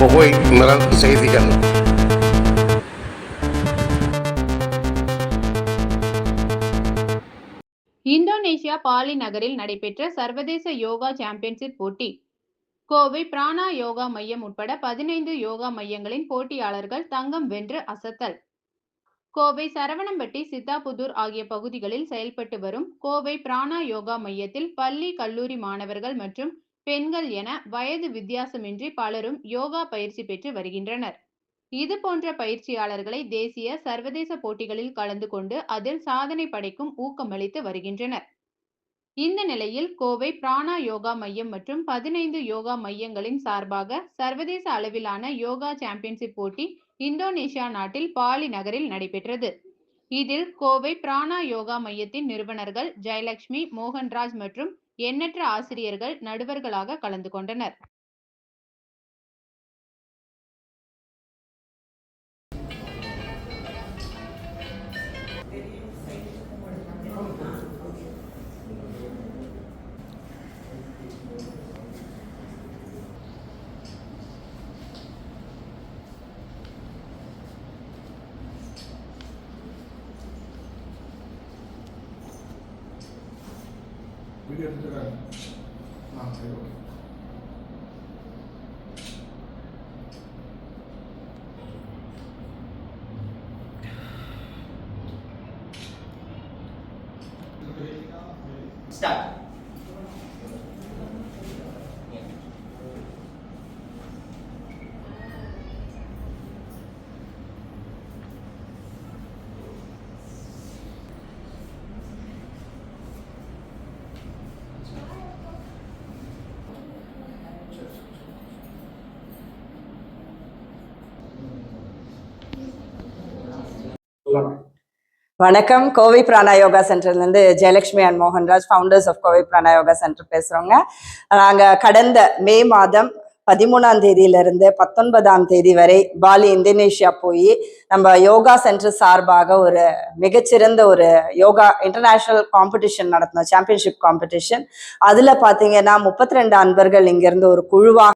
குகை நிரல் செய்திகள் இந்தோனேஷியா பாலி நகரில் நடைபெற்ற சர்வதேச யோகா சாம்பியன்ஷிப் போட்டி. கோவை பிராணா யோகா மையம் உட்பட பதினைந்து யோகா மையங்களின் போட்டியாளர்கள் தங்கம் வென்று அசத்தல். கோவை சரவணம்பட்டி சித்தாபுதூர் ஆகிய பகுதிகளில் செயல்பட்டு வரும் கோவை பிராணா யோகா மையத்தில் பள்ளி கல்லூரி மாணவர்கள் மற்றும் பெண்கள் என வயது வித்தியாசமின்றி பலரும் யோகா பயிற்சி பெற்று வருகின்றனர். இது போன்ற பயிற்சியாளர்களை தேசிய சர்வதேச போட்டிகளில் கலந்து கொண்டு அதில் சாதனை படைக்கும் ஊக்கமளித்து வருகின்றனர். இந்த நிலையில் கோவை பிராணா யோகா மையம் மற்றும் பதினைந்து யோகா மையங்களின் சார்பாக சர்வதேச அளவிலான யோகா சாம்பியன்ஷிப் போட்டி இந்தோனேஷியா நாட்டில் பாலி நகரில் நடைபெற்றது. இதில் கோவை பிராணா யோகா மையத்தின் நிறுவனர்கள் ஜெயலட்சுமி மோகன்ராஜ் மற்றும் எண்ணற்ற ஆசிரியர்கள் நடுவர்களாக கலந்து கொண்டனர். வீடியோ எடுத்துக்கிறாங்க ஆ சரி ஓகே Start. வணக்கம். கோவை பிராணாயோகா சென்டர்லேருந்து Jayalakshmi and Mohanraj founders of Kovai Pranayoga centre பேசுகிறோங்க நாங்கள் கடந்த மே மாதம் பதிமூணாம் தேதியிலிருந்து பத்தொன்பதாம் தேதி வரை பாலி இந்தோனேஷியா போய் நம்ம யோகா சென்டர் சார்பாக ஒரு மிகச்சிறந்த ஒரு யோகா இன்டர்நேஷ்னல் காம்படிஷன் நடத்தினோம் சாம்பியன்ஷிப் காம்படிஷன் அதில் பார்த்தீங்கன்னா முப்பத்தி ரெண்டு அன்பர்கள் இங்கேருந்து ஒரு குழுவாக